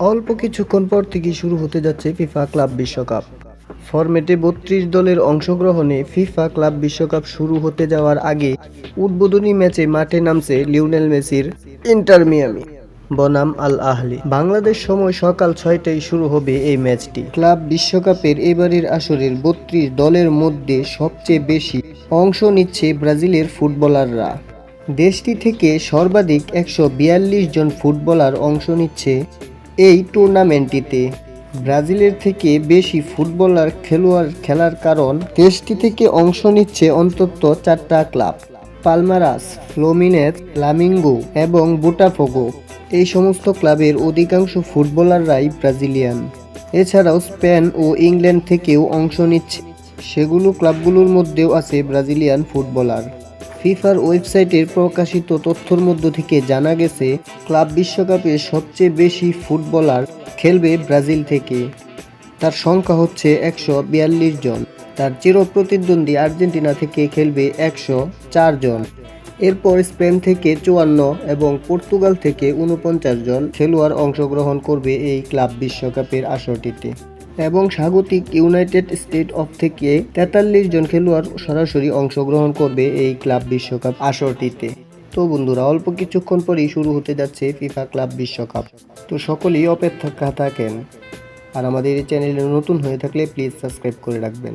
অল্প কিছুক্ষণ পর থেকেই শুরু হতে যাচ্ছে ফিফা ক্লাব বিশ্বকাপ। ফরম্যাটে বত্রিশ দলের অংশগ্রহণে ফিফা ক্লাব বিশ্বকাপ শুরু হতে যাওয়ার আগে উদ্বোধনী ম্যাচে মাঠে নামছে লিওনেল মেসির ইন্টার মিয়ামি, বনাম আল আহলি। বাংলাদেশ সময় সকাল ছয়টায় শুরু হবে এই ম্যাচটি। ক্লাব বিশ্বকাপের এবারের আসরের বত্রিশ দলের মধ্যে সবচেয়ে বেশি অংশ নিচ্ছে ব্রাজিলের ফুটবলাররা। দেশটি থেকে সর্বাধিক একশো বিয়াল্লিশ জন ফুটবলার অংশ নিচ্ছে এই টুর্নামেন্টটিতে ব্রাজিলের থেকে বেশি ফুটবলার খেলোয়াড় খেলার কারণ দেশটি থেকে অংশ নিচ্ছে অন্তত চারটা ক্লাব পালমারাস ফ্লোমিনেস ফ্লামিঙ্গো এবং বোটাফোগো। এই সমস্ত ক্লাবের অধিকাংশ ফুটবলাররাই ব্রাজিলিয়ান। এছাড়াও স্পেন ও ইংল্যান্ড থেকেও অংশ নিচ্ছে। সেগুলো ক্লাবগুলোর মধ্যেও আছে ব্রাজিলিয়ান ফুটবলার। ফিফার ওয়েবসাইটের প্রকাশিত তথ্যর মধ্য থেকে জানা গেছে, ক্লাব বিশ্বকাপে সবচেয়ে বেশি ফুটবলার খেলবে ব্রাজিল থেকে। তার সংখ্যা হচ্ছে একশো বিয়াল্লিশ জন। তার চির প্রতিদ্বন্দ্বী আর্জেন্টিনা থেকে খেলবে একশো চার জন। এরপর স্পেন থেকে চুয়ান্ন এবং পর্তুগাল থেকে উনপঞ্চাশ জন খেলোয়াড় অংশগ্রহণ করবে এই ক্লাব বিশ্বকাপের আসরটিতে। এবং স্বাগতিক ইউনাইটেড স্টেট অফ থেকে তেতাল্লিশ জন খেলোয়াড় সরাসরি অংশগ্রহণ করবে এই ক্লাব বিশ্বকাপ আসরটিতে। তো বন্ধুরা, অল্প কিছুক্ষণ পরেই শুরু হতে যাচ্ছে ফিফা ক্লাব বিশ্বকাপ। তো সকলেই অপেক্ষা থাকেন। আর আমাদের এই চ্যানেলে নতুন হয়ে থাকলে প্লিজ সাবস্ক্রাইব করে রাখবেন।